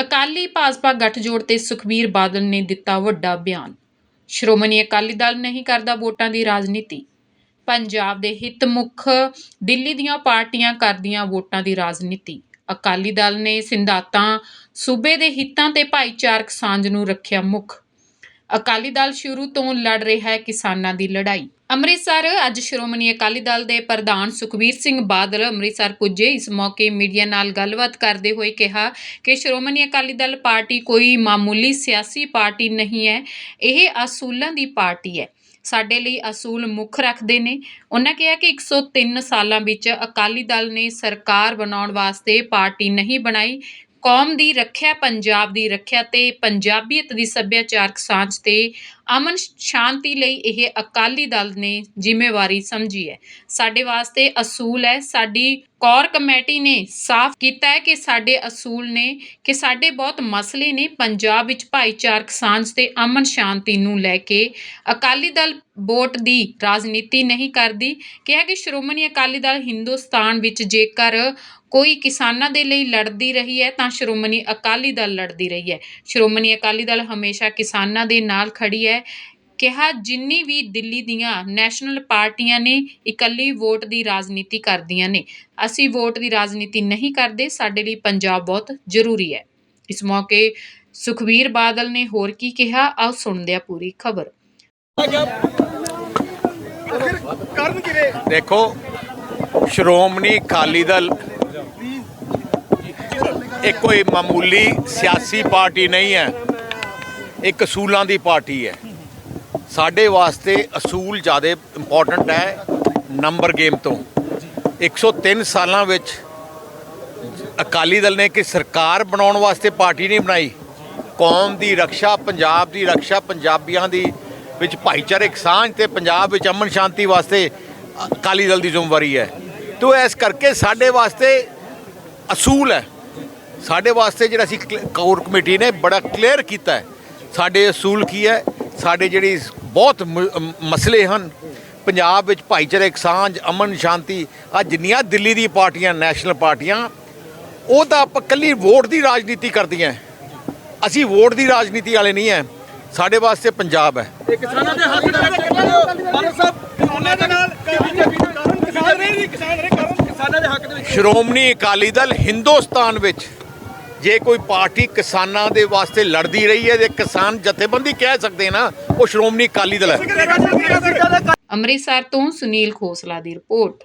ਅਕਾਲੀ ਭਾਜਪਾ ਗੱਠਜੋੜ ਤੇ ਸੁਖਬੀਰ ਬਾਦਲ ਨੇ ਦਿੱਤਾ ਵੱਡਾ ਬਿਆਨ। ਸ਼੍ਰੋਮਣੀ ਅਕਾਲੀ ਦਲ ਨਹੀਂ ਕਰਦਾ ਵੋਟਾਂ ਦੀ ਰਾਜਨੀਤੀ। ਪੰਜਾਬ ਦੇ ਹਿੱਤ ਮੁੱਖ ਦਿੱਲੀ ਦੀਆਂ ਪਾਰਟੀਆਂ ਕਰਦੀਆਂ ਵੋਟਾਂ ਦੀ ਰਾਜਨੀਤੀ। ਅਕਾਲੀ ਦਲ ਨੇ ਸਿੰਧਾਤਾਂ, ਸੂਬੇ ਦੇ ਹਿੱਤਾਂ ਤੇ ਭਾਈਚਾਰਕ ਸਾਂਝ ਨੂੰ ਰੱਖਿਆ ਮੁੱਖ। ਅਕਾਲੀ ਦਲ ਸ਼ੁਰੂ ਤੋਂ ਲੜ ਰਿਹਾ ਹੈ ਕਿਸਾਨਾਂ ਦੀ ਲੜਾਈ। ਅੰਮ੍ਰਿਤਸਰ, ਅੱਜ ਸ਼੍ਰੋਮਣੀ ਅਕਾਲੀ ਦਲ ਦੇ ਪ੍ਰਧਾਨ ਸੁਖਬੀਰ ਸਿੰਘ ਬਾਦਲ ਅੰਮ੍ਰਿਤਸਰ ਪੁੱਜੇ। ਇਸ ਮੌਕੇ ਮੀਡੀਆ ਨਾਲ ਗੱਲਬਾਤ ਕਰਦੇ ਹੋਏ ਕਿਹਾ ਕਿ ਸ਼੍ਰੋਮਣੀ ਅਕਾਲੀ ਦਲ ਪਾਰਟੀ ਕੋਈ ਮਾਮੂਲੀ ਸਿਆਸੀ ਪਾਰਟੀ ਨਹੀਂ ਹੈ, ਇਹ ਅਸੂਲਾਂ ਦੀ ਪਾਰਟੀ ਹੈ। ਸਾਡੇ ਲਈ ਅਸੂਲ ਮੁੱਖ ਰੱਖਦੇ ਨੇ। ਉਹਨਾਂ ਕਿਹਾ ਕਿ 103 ਸਾਲਾਂ ਵਿੱਚ ਅਕਾਲੀ ਦਲ ਨੇ ਸਰਕਾਰ ਬਣਾਉਣ ਵਾਸਤੇ ਪਾਰਟੀ ਨਹੀਂ ਬਣਾਈ। ਕੌਮ ਦੀ ਰੱਖਿਆ, ਪੰਜਾਬ ਦੀ ਰੱਖਿਆ ਤੇ ਪੰਜਾਬੀਅਤ ਦੀ ਸੱਭਿਆਚਾਰਕ ਸਾਂਝ ਤੇ ਅਮਨ ਸ਼ਾਂਤੀ ਲਈ ਇਹ ਅਕਾਲੀ ਦਲ ਨੇ ਜ਼ਿੰਮੇਵਾਰੀ ਸਮਝੀ ਹੈ। ਸਾਡੇ ਵਾਸਤੇ ਅਸੂਲ ਹੈ, ਸਾਡੀ ਕੋਰ ਕਮੇਟੀ ਨੇ ਸਾਫ਼ ਕੀਤਾ ਹੈ ਕਿ ਸਾਡੇ ਅਸੂਲ ਨੇ, ਕਿ ਸਾਡੇ ਬਹੁਤ ਮਸਲੇ ਨੇ ਪੰਜਾਬ ਵਿੱਚ ਭਾਈਚਾਰਕ ਸਾਂਝ ਤੇ ਅਮਨ ਸ਼ਾਂਤੀ ਨੂੰ ਲੈ ਕੇ। ਅਕਾਲੀ ਦਲ ਵੋਟ ਦੀ ਰਾਜਨੀਤੀ ਨਹੀਂ ਕਰਦੀ। ਕਿਹਾ ਕਿ ਸ਼੍ਰੋਮਣੀ ਅਕਾਲੀ ਦਲ ਹਿੰਦੁਸਤਾਨ ਵਿੱਚ ਜੇਕਰ ਕੋਈ ਕਿਸਾਨਾਂ ਦੇ ਲਈ ਲੜਦੀ ਰਹੀ ਹੈ, ਤਾਂ ਸ਼੍ਰੋਮਣੀ ਅਕਾਲੀ ਦਲ ਲੜਦੀ ਰਹੀ ਹੈ। ਸ਼੍ਰੋਮਣੀ ਅਕਾਲੀ ਦਲ ਹਮੇਸ਼ਾ ਕਿਸਾਨਾਂ ਦੇ ਨਾਲ ਖੜੀ ਹੈ। ਕਿਹਾ ਜਿੰਨੀ ਵੀ ਦਿੱਲੀ ਦੀਆਂ ਨੈਸ਼ਨਲ ਪਾਰਟੀਆਂ ਨੇ ਇਕੱਲੀ ਵੋਟ ਦੀ ਰਾਜਨੀਤੀ ਕਰਦੀਆਂ ਨੇ। ਅਸੀਂ ਵੋਟ ਦੀ ਰਾਜਨੀਤੀ ਨਹੀਂ ਕਰਦੇ, ਸਾਡੇ ਲਈ ਪੰਜਾਬ ਬਹੁਤ ਜ਼ਰੂਰੀ ਹੈ। ਇਸ ਮੌਕੇ ਸੁਖਬੀਰ ਬਾਦਲ ਨੇ ਹੋਰ ਕੀ ਕਿਹਾ, ਆਓ ਸੁਣਦੇ ਹਾਂ ਪੂਰੀ ਖਬਰ। ਦੇਖੋ, ਸ਼੍ਰੋਮਣੀ ਅਕਾਲੀ ਦਲ ਇਹ ਕੋਈ ਮਾਮੂਲੀ ਸਿਆਸੀ ਪਾਰਟੀ ਨਹੀਂ ਹੈ। ਇੱਕ ਅਸੂਲਾਂ ਦੀ ਪਾਰਟੀ ਹੈ। ਸਾਡੇ ਵਾਸਤੇ ਅਸੂਲ ਜ਼ਿਆਦਾ ਇੰਪੋਰਟੈਂਟ ਹੈ ਨੰਬਰ ਗੇਮ ਤੋਂ। 103 ਸਾਲਾਂ ਵਿੱਚ ਅਕਾਲੀ ਦਲ ਨੇ ਕਿ ਸਰਕਾਰ ਬਣਾਉਣ ਵਾਸਤੇ ਪਾਰਟੀ ਨਹੀਂ ਬਣਾਈ। ਕੌਮ ਦੀ ਰੱਖਿਆ, ਪੰਜਾਬ ਦੀ ਰੱਖਿਆ, ਪੰਜਾਬੀਆਂ ਦੀ ਵਿੱਚ ਭਾਈਚਾਰਕ ਸਾਂਝ ਤੇ ਪੰਜਾਬ ਵਿੱਚ ਅਮਨ ਸ਼ਾਂਤੀ ਵਾਸਤੇ ਅਕਾਲੀ ਦਲ ਦੀ ਜ਼ਿੰਮੇਵਾਰੀ ਹੈ। ਤੋ ਇਸ ਕਰਕੇ ਸਾਡੇ ਵਾਸਤੇ ਅਸੂਲ ਹੈ। ਸਾਡੇ ਵਾਸਤੇ ਜਿਹੜਾ ਅਸੀਂ ਕੋਰ ਕਮੇਟੀ ਨੇ ਬੜਾ ਕਲੀਅਰ ਕੀਤਾ ਹੈ। ਸਾਡੇ ਅਸੂਲ ਕੀ ਹੈ? ਸਾਡੇ ਜਿਹੜੀ ਬਹੁਤ ਮਸਲੇ ਹਨ। ਪੰਜਾਬ ਵਿੱਚ ਭਾਈਚਾਰਕ ਸਾਂਝ ਅਮਨ ਸ਼ਾਂਤੀ ਆ ਜਿੰਨੀਆਂ ਦਿੱਲੀ ਦੀ ਪਾਰਟੀਆਂ ਨੈਸ਼ਨਲ ਪਾਰਟੀਆਂ ਉਹ ਤਾਂ ਆਪਾਂ ਕੱਲੀ ਵੋਟ ਦੀ ਰਾਜਨੀਤੀ ਕਰਦੀਆਂ ਅਸੀਂ ਵੋਟ ਦੀ ਰਾਜਨੀਤੀ ਵਾਲੇ ਨਹੀਂ ਹੈ। ਸਾਡੇ ਵਾਸਤੇ ਪੰਜਾਬ ਹੈ। ਇਹ ਕਿਸਾਨਾਂ ਦੇ ਹੱਕ ਦੇ ਵਿੱਚ ਬਾਦਲ ਸਾਹਿਬ ਕਿਸਾਨਾਂ ਦੇ ਨਾਲ ਬੀਜੇਪੀ ਕਾਰਨ ਕਿਸਾਨ ਰਹੇ ਨਹੀਂ ਕਿਸਾਨ ਰਹੇ ਕਾਰਨ ਕਿਸਾਨਾਂ ਦੇ ਹੱਕ ਦੇ ਵਿੱਚ। ਸ਼੍ਰੋਮਣੀ ਅਕਾਲੀ ਦਲ ਹਿੰਦੁਸਤਾਨ ਵਿੱਚ ਜੇ ਕੋਈ ਪਾਰਟੀ ਕਿਸਾਨਾਂ ਦੇ ਵਾਸਤੇ ਲੜਦੀ ਰਹੀ ਹੈ ਤੇ ਕਿਸਾਨ ਜਥੇਬੰਦੀ ਕਹਿ ਸਕਦੇ ਨਾ ਉਹ ਸ਼੍ਰੋਮਣੀ ਅਕਾਲੀ ਦਲ ਹੈ। ਅੰਮ੍ਰਿਤਸਰ ਤੋਂ ਸੁਨੀਲ ਖੋਸਲਾ ਦੀ ਰਿਪੋਰਟ।